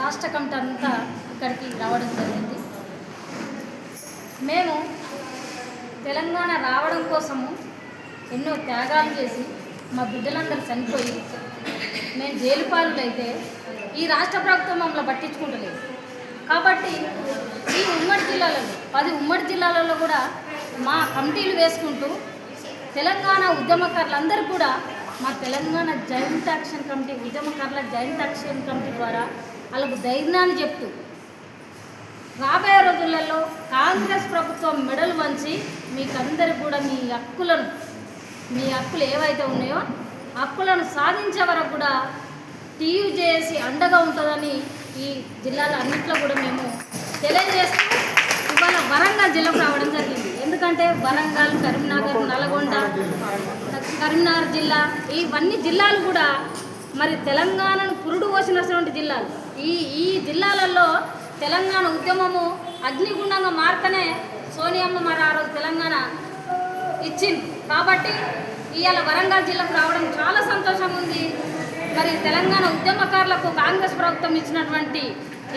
రాష్ట్ర కమిటీ అంతా ఇక్కడికి రావడం జరిగింది. మేము తెలంగాణ రావడం కోసము ఎన్నో త్యాగాలు చేసి మా బిడ్డలందరూ చనిపోయి మేము జైలు పాలులైతే ఈ రాష్ట్ర ప్రభుత్వం మమ్మల్ని పట్టించుకుంటలేదు. కాబట్టి ఈ ఉమ్మడి జిల్లాలలో పది ఉమ్మడి జిల్లాలలో కూడా మా కమిటీలు వేసుకుంటూ తెలంగాణ ఉద్యమకారులందరూ కూడా మా తెలంగాణ జాయింట్ యాక్షన్ కమిటీ ఉద్యమకారుల జాయింట్ యాక్షన్ కమిటీ ద్వారా వాళ్ళకు ధైర్యాన్ని చెప్తూ. రాబోయే రోజులలో కాంగ్రెస్ ప్రభుత్వం మెడలు వంచి మీకందరూ కూడా మీ హక్కులను మీ హక్కులు ఏవైతే ఉన్నాయో హక్కులను సాధించే వరకు కూడా టీయూ చేసి అండగా ఉంటుందని ఈ జిల్లాల అన్నింటిలో కూడా మేము తెలియజేస్తూ ఇవాళ వరంగల్ జిల్లాకు రావడం జరిగింది. ఎందుకంటే వరంగల్ కరీంనగర్ నల్గొండ కరీంనగర్ జిల్లా ఇవన్నీ జిల్లాలు కూడా మరి తెలంగాణను పురుడు పోసినటువంటి జిల్లాలు. ఈ ఈ జిల్లాలలో తెలంగాణ ఉద్యమము అగ్నిగుండంగా మారుతనే సోనియమ్మ మరి ఆ రోజు తెలంగాణ ఇచ్చింది. కాబట్టి ఇవాళ వరంగల్ జిల్లాకు రావడం చాలా సంతోషంగా ఉంది. మరి తెలంగాణ ఉద్యమకారులకు కాంగ్రెస్ ప్రభుత్వం ఇచ్చినటువంటి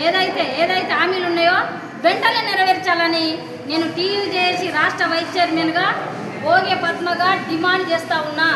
ఏదైతే ఏదైతే హామీలు ఉన్నాయో వెంటనే నెరవేర్చాలని నేను టీవీ చేసి రాష్ట్ర వైస్ చైర్మన్గా భోగే పద్మగా డిమాండ్ చేస్తా ఉన్నా.